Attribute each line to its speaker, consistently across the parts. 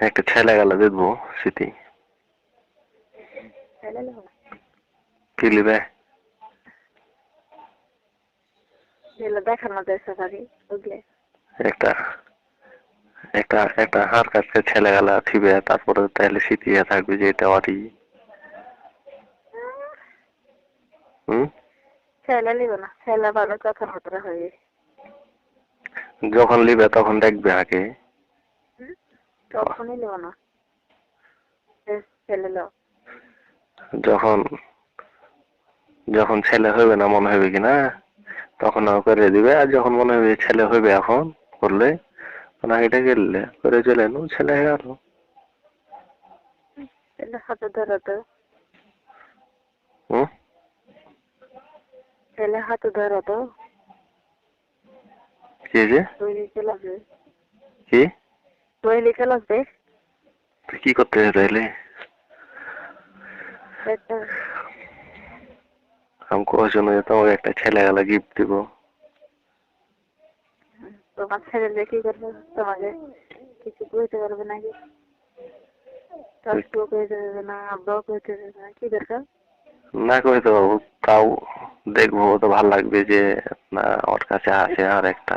Speaker 1: একটা ছেলে গেলে দেখব
Speaker 2: না
Speaker 1: কি লিবে
Speaker 2: দেখানো যায় সবারই বুঝলে?
Speaker 1: একটা একটা একটা হার কাছে ছেলে গেলা থিবে তারপরে তাহলে স্মৃতি থাকবে যে এটা যখন লিবে তখন দেখবে আগে?
Speaker 2: তখনই নেব না। ছেলে লো
Speaker 1: যখন যখন ছেলে হইবে না মনে হবে কি না তখন করে দিবে। আর যখন মনে হবে ছেলে হইবে এখন করলে ওনাকে এটা গেলে করে চলে নু ছেলে হয়ে গেল
Speaker 2: ছেলে হাতে ধরো তো।
Speaker 1: হুম?
Speaker 2: ছেলে হাতে ধরো তো।
Speaker 1: কি যে। কি?
Speaker 2: তৈরি চলে আসবে
Speaker 1: কি করতে
Speaker 2: একটা
Speaker 1: আমি কোথাও যে তোমাকে একটা ছেলে গেলা গিফট দিব
Speaker 2: তোমার ছেলে কি করবে তোমাকে কিছু কইতে পারবে নাকি টস্টও কইতে দেবে না আব্বাও কইতে দেবে না কি দরকার
Speaker 1: না কইতে পারব তাও দেখব তো ভালো লাগবে যে না ওর কাছে আছে আর একটা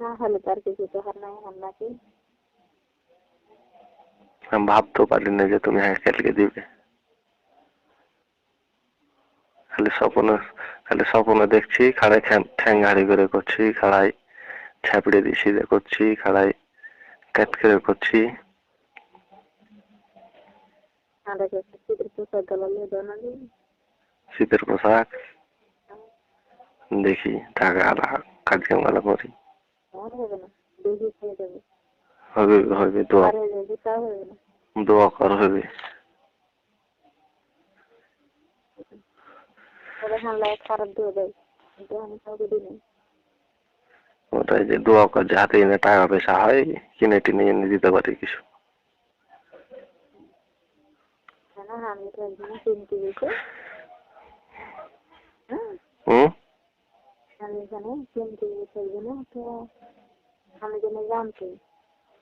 Speaker 2: হলে তার কিছু তো হার নাই হার নাকি?
Speaker 1: আমি ভাবতেও পারি না যে তুমি হ্যাঁ কালকে দিবে। খালি স্বপ্নে খালি স্বপ্নে দেখছি খাড়াই ঠ্যাং হাড়ি করে করছি খাড়াই ছাপড়ে দিয়ে সিধে করছি খাড়াই ক্যাট করে করছি।
Speaker 2: শীতের পোশাক
Speaker 1: পোশাক? দেখি টাকা কাজ কাম গেলা করি ওটাই যে দোয়া কর যে হাতে এনে টাকা পয়সা হয় কিনে টিনে এনে দিতে পারি কিছু
Speaker 2: আমি তো একদিন কিনতে গেছি
Speaker 1: হুম?
Speaker 2: এখানে কিনতে গেছি একদিন তো আমি যেন জানতে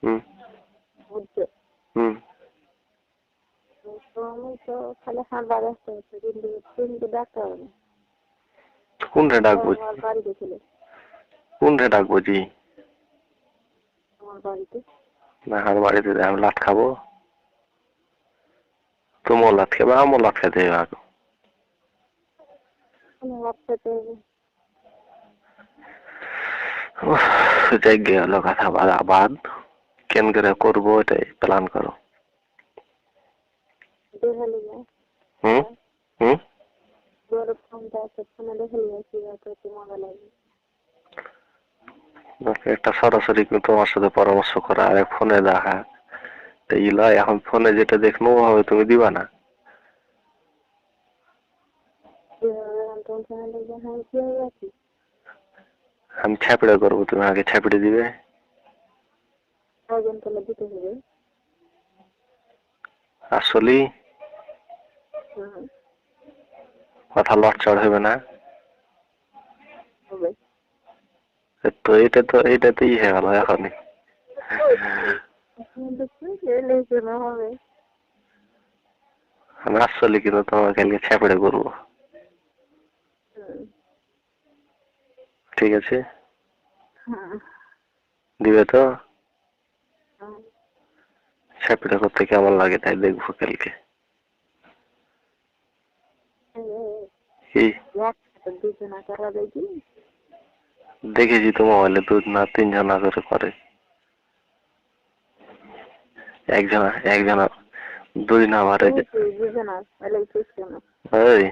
Speaker 1: হুম।
Speaker 2: বুঝছ
Speaker 1: হুম।
Speaker 2: তো আমি তো খালি হাঁটবার আসতে হচ্ছে কিন্তু কিন্তু ডাক্তার হবে
Speaker 1: কোনটা ডাকবো?
Speaker 2: আমার বাড়িতে ছিল।
Speaker 1: কোনটা ডাকবো জি?
Speaker 2: আমার বাড়িতে।
Speaker 1: না আর বাড়িতে আমি লাট খাব? তুমিও লাট খাবে আমিও লাট খেতে হবে আগে।
Speaker 2: আমি বাচ্চাতে
Speaker 1: উফ, যাই গেল কথা বাদ কেন করে করব এটাই প্ল্যান করো। হুম? হুম? একটা সরাসরি তোমার সাথে পরামর্শ করা আর ফোনে দেখা। তো ই লয় এখন ফোনে যেটা দেখব হবে তুমি দিবা না।
Speaker 2: আমি
Speaker 1: ছাপড়ে করব তুমি আগে ছাপড়ে দিবে
Speaker 2: হবে
Speaker 1: কথা লটচড় হবে না তো এটা তো এটা তো ইয়ে গেল এখনই আমি আসলে কিন্তু তোমাকে কালকে ছাপড়ে করব
Speaker 2: হুম
Speaker 1: ঠিক আছে?
Speaker 2: হুম
Speaker 1: দিবে তো?
Speaker 2: হুম
Speaker 1: ছাপড়ে করতে কেমন লাগে তাই দেখব কালকে। দেখেছি তো মোবাইলে দুধ না তিনজনা করে করে। একজনা একজনা দুই
Speaker 2: না কেন
Speaker 1: ওই।